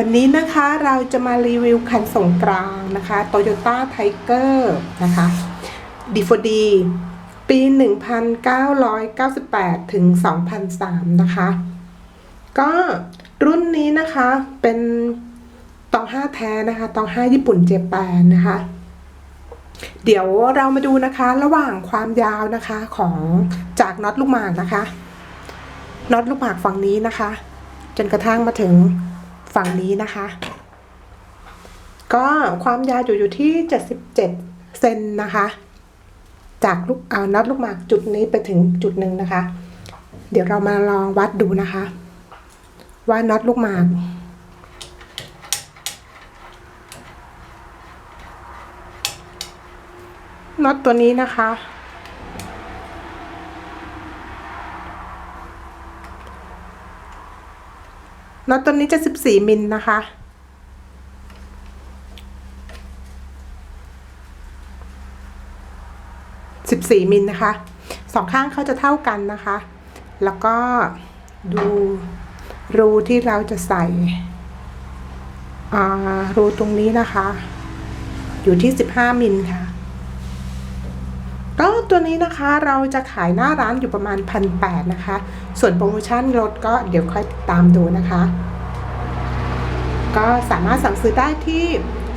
วันนี้นะคะเราจะมารีวิวคันส่งกลางนะคะ Toyota Tiger นะคะ D4D ปี 1998 ถึง 2003 นะคะ ก็รุ่นนี้นะคะเป็นตอง5แท้นะคะตอง5ญี่ปุ่นเจแปนนะคะ เดี๋ยวเรามาดูนะคะระหว่างความยาวนะคะของจากน็อตลูกหมากนะคะน็อตลูกหมากฝั่งนี้นะคะ จนกระทั่งมาถึง ฝั่งนี้นะคะ ก็ความยาวอยู่อยู่ที่ 77 เซนนะคะ จากลูกเอาน็อตลูกหมากจุดนี้ไปถึงจุดหนึ่งนะคะ เดี๋ยวเรามาลองวัดดูนะคะ ว่าน็อตลูกหมากน็อตตัวนี้นะคะ น็อตตัวนี้จะ 14 มิลนะคะ 14 มิลนะคะ สองข้างเขาจะเท่ากันนะคะ แล้วก็ดูรูที่เราจะใส่รูตรงนี้นะคะ อยู่ที่ 15 มิลค่ะ ก็ตัวนี้นะคะเราจะขายหน้าร้านอยู่ประมาณพันแนะคะ ส่วนโปรโมชั่นลดก็เดี๋ยวค่อยตามดูนะคะ ก็สามารถสั่งซื้อได้ที่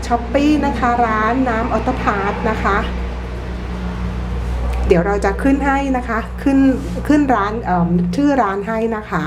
ช้อปปีนะคะร้านน้ำออโตพาร์ทนะคะ เดี๋ยวเราจะขึ้นให้นะคะ ขึ้นขึ้นร้านเอ่อชื่อร้านให้นะคะ